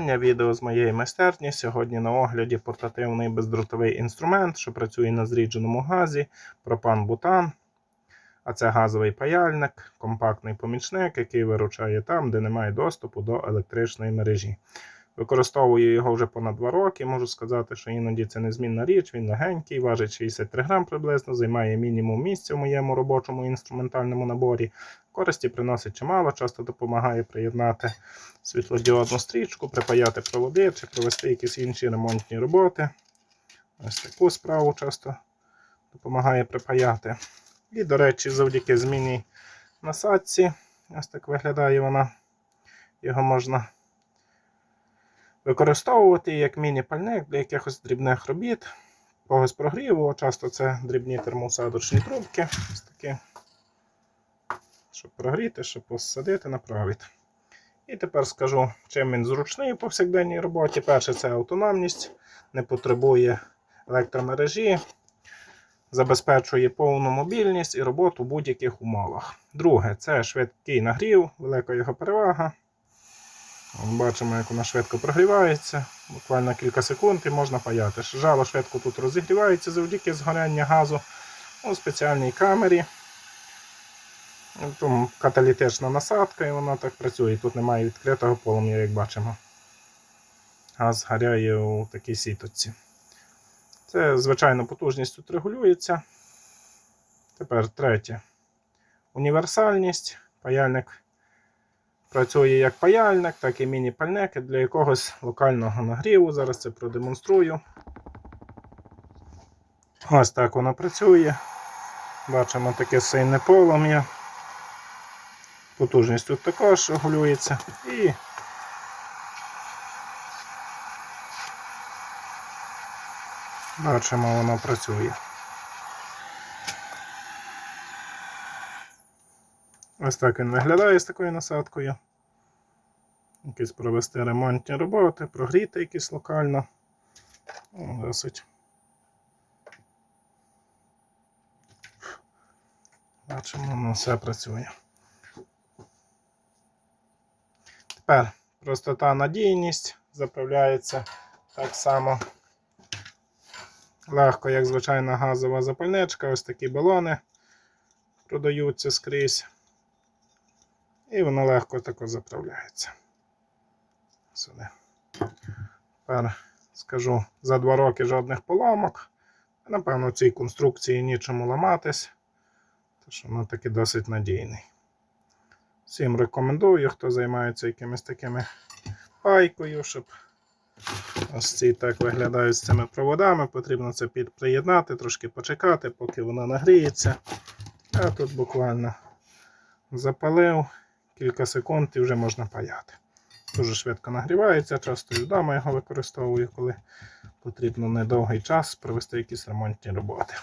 Відео з моєї майстерні. Сьогодні на огляді портативний бездротовий інструмент, що працює на зрідженому газі, пропан-бутан. А це газовий паяльник, компактний помічник, який виручає там, де немає доступу до електричної мережі. Використовую його вже понад 2 роки. Можу сказати, що іноді це незмінна річ, він легенький, важить 63 грам приблизно, займає мінімум місця в моєму робочому інструментальному наборі. Користі приносить чимало, часто допомагає приєднати світлодіодну стрічку, припаяти проводи чи провести якісь інші ремонтні роботи. Ось таку справу часто допомагає припаяти. І, до речі, завдяки змінній насадці, ось так виглядає вона. Його можна використовувати як міні-пальник для якихось дрібних робіт, когось прогріву. Часто це дрібні термоусадочні трубки. Ось такі, щоб прогріти, щоб посадити на провід. І тепер скажу, чим він зручний у повсякденній роботі. Перше, це автономність, не потребує електромережі, забезпечує повну мобільність і роботу в будь-яких умовах. Друге, це швидкий нагрів, велика його перевага. Бачимо, як вона швидко прогрівається. Буквально кілька секунд і можна паяти. Жало швидко тут розігрівається завдяки згоряння газу у спеціальній камері. Тому каталітична насадка і вона так працює. Тут немає відкритого полум'я, як бачимо. Газ гаряє у такій сіточці. Це, звичайно, потужність тут регулюється. Тепер третє. Універсальність. Паяльник працює як паяльник, так і міні-пальник для якогось локального нагріву. Зараз це продемонструю. Ось так воно працює. Бачимо таке сильне полум'я. Потужність тут також регулюється і бачимо, воно працює. Ось так він виглядає з такою насадкою. Якісь провести ремонтні роботи, прогріти якісь локально. О, Досить. Бачимо, воно все працює. Тепер простота надійність заправляється так само легко, як звичайна газова запальничка. Ось такі балони продаються скрізь. І воно легко тако заправляється. Сюди. Тепер скажу, за два роки жодних поломок. Напевно, в цій конструкції нічому ламатись, тому воно таки досить надійний. Всім рекомендую, хто займається якимись такими пайкою, щоб ось ці так виглядають з цими проводами. Потрібно це підприєднати, трошки почекати, поки вона нагріється. А тут буквально запалив кілька секунд і вже можна паяти. Дуже швидко нагрівається, часто і вдома його використовую, коли потрібно недовгий час провести якісь ремонтні роботи.